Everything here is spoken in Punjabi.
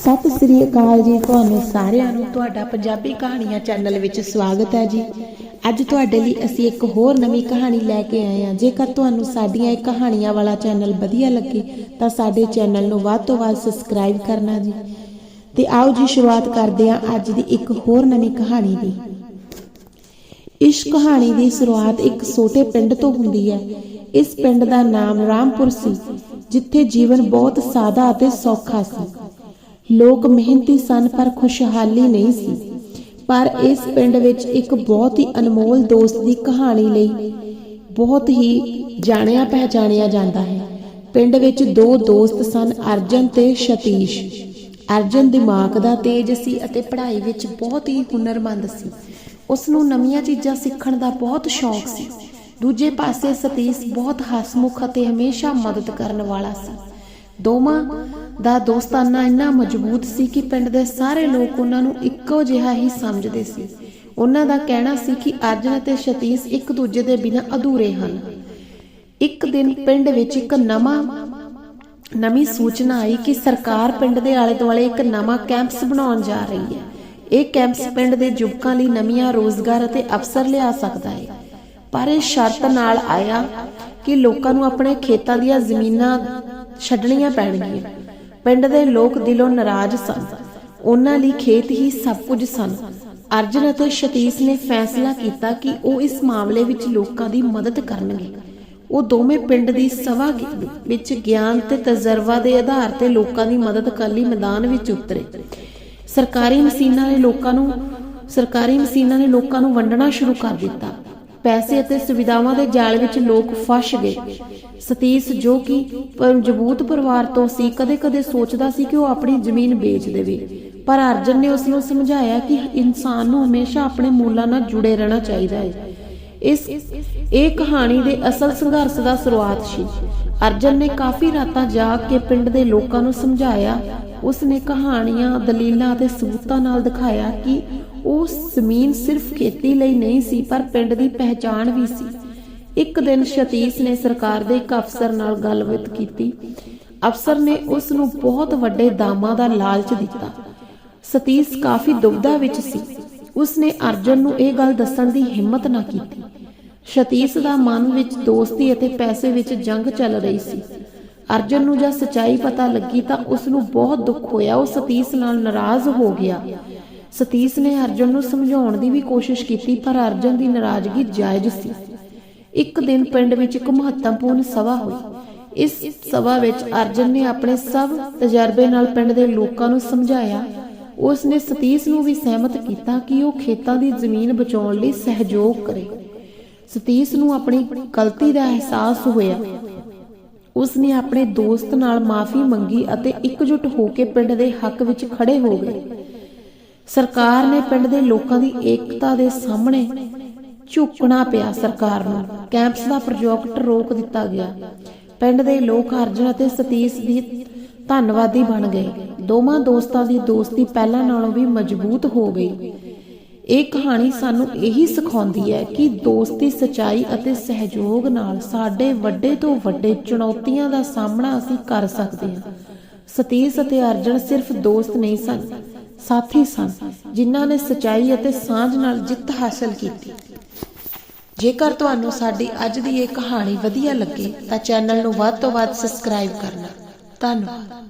ਸਤਿ ਸ੍ਰੀ ਅਕਾਲ ਜੀ ਤੁਹਾਨੂੰ ਸਾਰਿਆਂ ਨੂੰ। ਤੁਹਾਡਾ ਪੰਜਾਬੀ ਕਹਾਣੀਆਂ ਚੈਨਲ ਵਿੱਚ ਸਵਾਗਤ ਹੈ ਜੀ। ਅੱਜ ਤੁਹਾਡੇ ਲਈ ਅਸੀਂ ਇੱਕ ਹੋਰ ਨਵੀਂ ਕਹਾਣੀ ਲੈ ਕੇ ਆਏ ਹਾਂ। ਜੇਕਰ ਤੁਹਾਨੂੰ ਸਾਡੀਆਂ ਇਹ ਕਹਾਣੀਆਂ ਵਾਲਾ ਚੈਨਲ ਵਧੀਆ ਲੱਗੇ, ਤਾਂ ਸਾਡੇ ਚੈਨਲ ਨੂੰ ਵੱਧ ਤੋਂ ਵੱਧ ਸਬਸਕ੍ਰਾਈਬ ਕਰਨਾ ਜੀ। ਤੇ ਆਓ ਜੀ, ਸ਼ੁਰੂਆਤ ਕਰਦੇ ਹਾਂ ਅੱਜ ਦੀ ਇੱਕ ਹੋਰ ਨਵੀਂ ਕਹਾਣੀ ਦੀ। ਇਸ ਕਹਾਣੀ ਦੀ ਸ਼ੁਰੂਆਤ ਇੱਕ ਛੋਟੇ ਪਿੰਡ ਤੋਂ ਹੁੰਦੀ ਹੈ। ਇਸ ਪਿੰਡ ਦਾ ਨਾਮ ਰਾਮਪੁਰ ਸੀ, ਜਿੱਥੇ ਜੀਵਨ ਬਹੁਤ ਸਾਦਾ ਅਤੇ ਸੌਖਾ ਸੀ। ਲੋਕ ਮਿਹਨਤੀ ਸਨ, ਪਰ ਖੁਸ਼ਹਾਲੀ ਨਹੀਂ ਸੀ। ਪਰ ਇਸ ਪਿੰਡ ਵਿੱਚ ਇੱਕ ਬਹੁਤ ਹੀ ਅਨਮੋਲ ਦੋਸਤ ਦੀ ਕਹਾਣੀ ਲਈ ਬਹੁਤ ਹੀ ਜਾਣਿਆ ਪਹਿਚਾਣਿਆ ਜਾਂਦਾ ਹੈ। ਪਿੰਡ ਵਿੱਚ ਦੋ ਦੋਸਤ ਸਨ, ਅਰਜਨ ਤੇ ਸਤੀਸ਼। ਅਰਜਨ ਦਿਮਾਗ ਦਾ ਤੇਜ ਸੀ ਅਤੇ ਪੜ੍ਹਾਈ ਵਿੱਚ ਬਹੁਤ ਹੀ ਹੁਨਰਮੰਦ ਸੀ। ਉਸ ਨੂੰ ਨਵੀਆਂ ਚੀਜ਼ਾਂ ਸਿੱਖਣ ਦਾ ਬਹੁਤ ਸ਼ੌਕ ਸੀ। ਦੂਜੇ ਪਾਸੇ ਸਤੀਸ਼ ਬਹੁਤ ਹਸਮੁਖ ਅਤੇ ਹਮੇਸ਼ਾ ਮਦਦ ਕਰਨ ਵਾਲਾ ਸੀ। ਦੋਵਾਂ ਦਾ ਦੋਸਤਾਨਾ ਇੰਨਾ ਮਜ਼ਬੂਤ ਸੀ ਕਿ ਪਿੰਡ ਦੇ ਸਾਰੇ ਲੋਕ ਉਹਨਾਂ ਨੂੰ ਇੱਕੋ ਜਿਹਾ ਹੀ ਸਮਝਦੇ ਸੀ। ਉਹਨਾਂ ਦਾ ਕਹਿਣਾ ਸੀ ਕਿ ਅਰਜਨ ਅਤੇ ਸਤੀਸ਼ ਇੱਕ ਦੂਜੇ ਦੇ ਬਿਨਾਂ ਅਧੂਰੇ ਹਨ। ਇੱਕ ਦਿਨ ਪਿੰਡ ਵਿੱਚ ਇੱਕ ਨਵਾਂ, ਨਵੀਂ ਸੂਚਨਾ ਆਈ ਕਿ ਸਰਕਾਰ ਪਿੰਡ ਦੇ ਆਲੇ ਦੁਆਲੇ ਇੱਕ ਨਵਾਂ ਕੈਂਪਸ ਬਣਾਉਣ ਜਾ ਰਹੀ ਹੈ। ਇਹ ਕੈਂਪਸ ਪਿੰਡ ਦੇ ਯੁਵਕਾਂ ਲਈ ਨਵੀਆਂ ਰੋਜ਼ਗਾਰ ਅਤੇ ਅਵਸਰ ਲਿਆ ਸਕਦਾ ਹੈ। ਪਰ ਇਹ ਸ਼ਰਤ ਨਾਲ ਆਇਆ ਕਿ ਲੋਕਾਂ ਨੂੰ ਆਪਣੇ ਖੇਤਾਂ ਦੀਆਂ ਜ਼ਮੀਨਾਂ ਛੱਡਣੀਆਂ ਪੈਣਗੀਆਂ। ਪਿੰਡ ਦੇ ਲੋਕ ਦਿਲੋਂ ਨਾਰਾਜ਼ ਸਨ। ਉਹਨਾਂ ਲਈ ਖੇਤ ਹੀ ਸਭ ਕੁਝ ਸਨ। ਅਰਜਨ ਅਤੇ ਸਤੀਸ਼ ਨੇ ਫੈਸਲਾ ਕੀਤਾ ਕਿ ਉਹ ਇਸ ਮਾਮਲੇ ਵਿੱਚ ਲੋਕਾਂ ਦੀ ਮਦਦ ਕਰਨਗੇ। ਉਹ ਦੋਵੇਂ ਪਿੰਡ ਦੀ ਸਭਾ ਵਿੱਚ ਗਿਆਨ ਤੇ ਤਜਰਬਾ ਦੇ ਆਧਾਰ ਤੇ ਲੋਕਾਂ ਦੀ ਮਦਦ ਕਰਨ ਲਈ ਮੈਦਾਨ ਵਿੱਚ ਉਤਰੇ। ਸਰਕਾਰੀ ਮਸ਼ੀਨਾਂ ਨੇ ਲੋਕਾਂ ਨੂੰ ਸਰਕਾਰੀ ਮਸ਼ੀਨਾਂ ਨੇ ਲੋਕਾਂ ਨੂੰ ਵੰਡਣਾ ਸ਼ੁਰੂ ਕਰ ਦਿੱਤਾ। ਪੈਸੇ ਅਤੇ ਸੁਵਿਧਾਵਾਂ ਦੇ ਜਾਲ ਵਿੱਚ ਲੋਕ ਫਸ ਗਏ। ਸਤੀਸ਼ ਜੋ ਕਿ ਮਜ਼ਬੂਤ ਪਰਿਵਾਰ ਤੋਂ ਸੀ, ਕਦੇ-ਕਦੇ ਸੋਚਦਾ ਸੀ ਕਿ ਉਹ ਆਪਣੀ ਜ਼ਮੀਨ ਵੇਚ ਦੇਵੇ। ਪਰ ਅਰਜਨ ਨੇ ਉਸ ਨੂੰ ਸਮਝਾਇਆ ਕਿ ਇਨਸਾਨ ਨੂੰ ਹਮੇਸ਼ਾ ਆਪਣੇ ਮੂਲਾਂ ਨਾਲ ਜੁੜੇ ਰਹਿਣਾ ਚਾਹੀਦਾ ਹੈ। ਇਸ ਇਹ ਕਹਾਣੀ ਦੇ ਅਸਲ ਸੰਘਰਸ਼ ਦਾ ਸ਼ੁਰੂਆਤ ਸੀ। ਅਰਜਨ ਨੇ ਕਾਫੀ ਰਾਤਾਂ ਜਾਗ ਕੇ ਪਿੰਡ ਦੇ ਲੋਕਾਂ ਨੂੰ ਸਮਝਾਇਆ। ਉਸ ਨੇ ਕਹਾਣੀਆਂ, ਦਲੀਲਾਂ ਅਤੇ ਸਬੂਤਾਂ ਨਾਲ ਦਿਖਾਇਆ ਕਿ ਉਹ ਜ਼ਮੀਨ ਸਿਰਫ ਖੇਤੀ ਲਈ ਨਹੀਂ ਸੀ, ਪਰ ਪਿੰਡ ਦੀ ਪਹਿਚਾਣ ਵੀ ਸੀ। ਇੱਕ ਦਿਨ ਸਤੀਸ਼ ਨੇ ਸਰਕਾਰ ਦੇ ਇੱਕ ਅਫਸਰ ਨਾਲ ਗੱਲਬਾਤ ਕੀਤੀ। ਅਫਸਰ ਨੇ ਉਸ ਨੂੰ ਬਹੁਤ ਵੱਡੇ ਦਾਮਾਂ ਦਾ ਲਾਲਚ ਦਿੱਤਾ। ਸਤੀਸ਼ ਕਾਫੀ ਦੁਬਦਾ ਵਿੱਚ ਸੀ। ਉਸ ਨੇ ਅਰਜਨ ਨੂੰ ਇਹ ਗੱਲ ਦੱਸਣ ਦੀ ਹਿੰਮਤ ਨਾ ਕੀਤੀ। ਸਤੀਸ਼ ਦਾ ਮਨ ਵਿੱਚ ਦੋਸਤੀ ਅਤੇ ਪੈਸੇ ਵਿੱਚ ਜੰਗ ਚੱਲ ਰਹੀ ਸੀ। ਅਰਜਨ ਨੂੰ ਜਦ ਸਚਾਈ ਪਤਾ ਲੱਗੀ ਤਾਂ ਉਸ ਨੂੰ ਬਹੁਤ ਦੁੱਖ ਹੋਇਆ। ਉਹ ਸਤੀਸ਼ ਨਾਲ ਨਾਰਾਜ਼ ਹੋ ਗਿਆ। ਸਤੀਸ਼ ਨੇ ਅਰਜਨ ਨੂੰ ਸਮਝਾਉਣ ਦੀ ਵੀ ਕੋਸ਼ਿਸ਼ ਕੀਤੀ, ਪਰ ਅਰਜਨ ਦੀ ਨਾਰਾਜ਼ਗੀ ਜਾਇਜ਼ ਸੀ। ਇੱਕ ਦਿਨ ਪਿੰਡ ਵਿੱਚ ਇੱਕ ਮਹੱਤਵਪੂਰਨ ਸਭਾ ਹੋਈ। ਇਸ ਸਭਾ ਵਿੱਚ ਅਰਜਨ ਨੇ ਆਪਣੇ ਸਭ ਤਜਰਬੇ ਨਾਲ ਪਿੰਡ ਦੇ ਲੋਕਾਂ ਨੂੰ ਸਮਝਾਇਆ ਉਸ ਨੇ ਸਤੀਸ਼ ਨੂੰ ਵੀ ਸਹਿਮਤ ਕੀਤਾ ਕਿ ਉਹ ਖੇਤਾਂ ਦੀ ਜ਼ਮੀਨ ਬਚਾਉਣ ਲਈ ਸਹਿਯੋਗ ਕਰੇ। ਸਤੀਸ਼ ਨੂੰ ਆਪਣੀ ਗਲਤੀ ਦਾ ਅਹਿਸਾਸ ਹੋਇਆ। ਉਸ ਨੇ ਆਪਣੇ ਦੋਸਤ ਨਾਲ ਮਾਫੀ ਮੰਗੀ ਅਤੇ ਇਕਜੁੱਟ ਹੋ ਕੇ ਪਿੰਡ ਦੇ ਹੱਕ ਵਿੱਚ ਖੜੇ ਹੋ ਗਏ। ਸਰਕਾਰ ਨੇ ਪਿੰਡ ਦੇ ਲੋਕਾਂ ਦੀ ਏਕਤਾ ਦੇ ਸਾਹਮਣੇ ਝੁਕਣਾ ਪਿਆ ਸਰਕਾਰ ਨੂੰ। ਕੈਂਪਸ ਦਾ ਪ੍ਰੋਜੈਕਟ ਰੋਕ ਦਿੱਤਾ ਗਿਆ। ਪਿੰਡ ਦੇ ਲੋਕ ਅਰਜਨ ਅਤੇ ਸਤੀਸ਼ ਦੀ ਧੰਨਵਾਦੀ ਬਣ ਗਏ। ਦੋਵਾਂ ਦੋਸਤਾਂ ਦੀ ਦੋਸਤੀ ਪਹਿਲਾਂ ਨਾਲੋਂ ਵੀ ਮਜ਼ਬੂਤ ਹੋ ਗਈ। ਇਹ ਕਹਾਣੀ ਸਾਨੂੰ ਇਹੀ ਸਿਖਾਉਂਦੀ ਹੈ ਕਿ ਦੋਸਤੀ ਸਚਾਈ ਅਤੇ ਸਹਿਯੋਗ ਨਾਲ ਸਾਡੇ ਵੱਡੇ ਤੋਂ ਵੱਡੇ ਚੁਣੌਤੀਆਂ ਦਾ ਸਾਹਮਣਾ ਅਸੀਂ ਕਰ ਸਕਦੇ ਹਾਂ। ਸਤੀਸ਼ ਅਤੇ ਅਰਜਨ ਸਿਰਫ ਦੋਸਤ ਨਹੀਂ ਸਨ, ਸਾਥੀ ਸਨ, ਜਿਨ੍ਹਾਂ ਨੇ ਸਚਾਈ ਅਤੇ ਸਾਂਝ ਨਾਲ ਜਿੱਤ ਹਾਸਲ ਕੀਤੀ। ਜੇਕਰ ਤੁਹਾਨੂੰ ਸਾਡੀ ਅੱਜ ਦੀ ਇਹ ਕਹਾਣੀ ਵਧੀਆ ਲੱਗੇ, ਤਾਂ ਚੈਨਲ ਨੂੰ ਵੱਧ ਤੋਂ ਵੱਧ ਸਬਸਕ੍ਰਾਈਬ ਕਰਨਾ। ਧੰਨਵਾਦ।